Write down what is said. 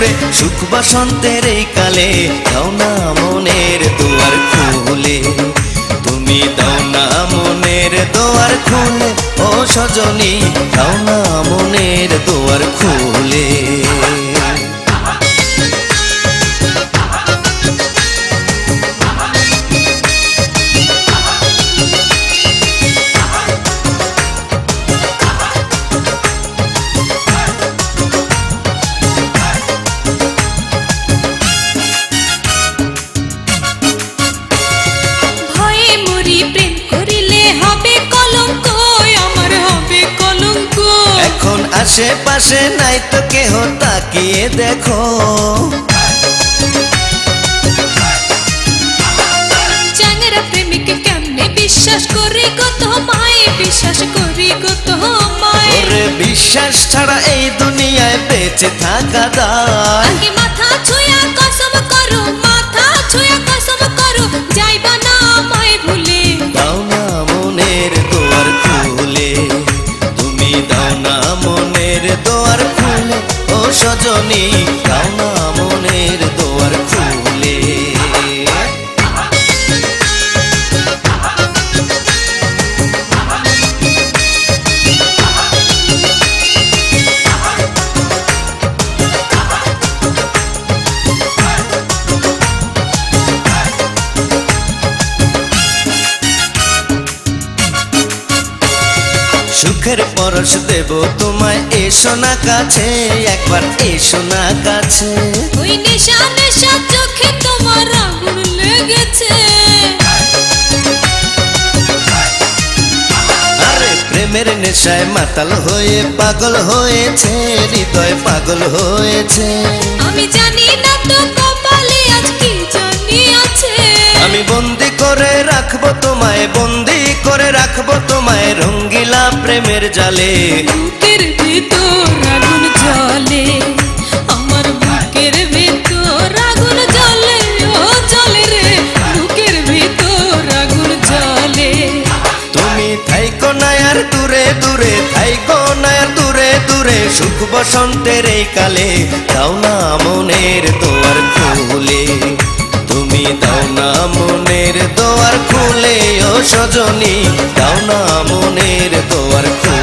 দূরে সুখ বসন্তের এই কালে দাও না মনের দুয়ার খুলে। তুমি দাও না মনের দুয়ার খুলে, ও সজনী, দাও না মনের দুয়ার খুলে। আশেপাশে নাই তো কেহ তাকিয়ে দেখো। চ্যাংরা প্রেমিক কেমনে বিশ্বাস করি কত মায়ে বিশ্বাস করি ওরে বিশ্বাস ছাড়া এই দুনিয়ায় বেঁচে থাকা দায়। সুখের পরশ দেব তোমায় এসো না কাছে একবার এসো না কাছে। ওই নেশা নেশা চোখে তোমার আগুন লেগেছে। আরে প্রেমের নেশায় মাতাল হয়ে পাগল হয়েছে হৃদয় পাগল হয়েছে। আমি জানি না তো কপালে আজ কি জানি আছে। আমি বন্দি করে রাখব তোমায় বন্দি প্রেমের জালে। বুকের ভিতর আগুন জ্বলে আমার বুকের ভিতর আগুন জ্বলে ও জ্বলে রে বুকের ভিতর আগুন জ্বলে। তুমি থাইকো না আর দূরে দূরে থাইকো না আর দূরে দূরে সুখ বসন্তের এই কালে দাও না মনের দোয়ার খুলে। তুমি দাও না দোয়ার খুলে ও সজনী দাও না মনের দোয়ার খুলে।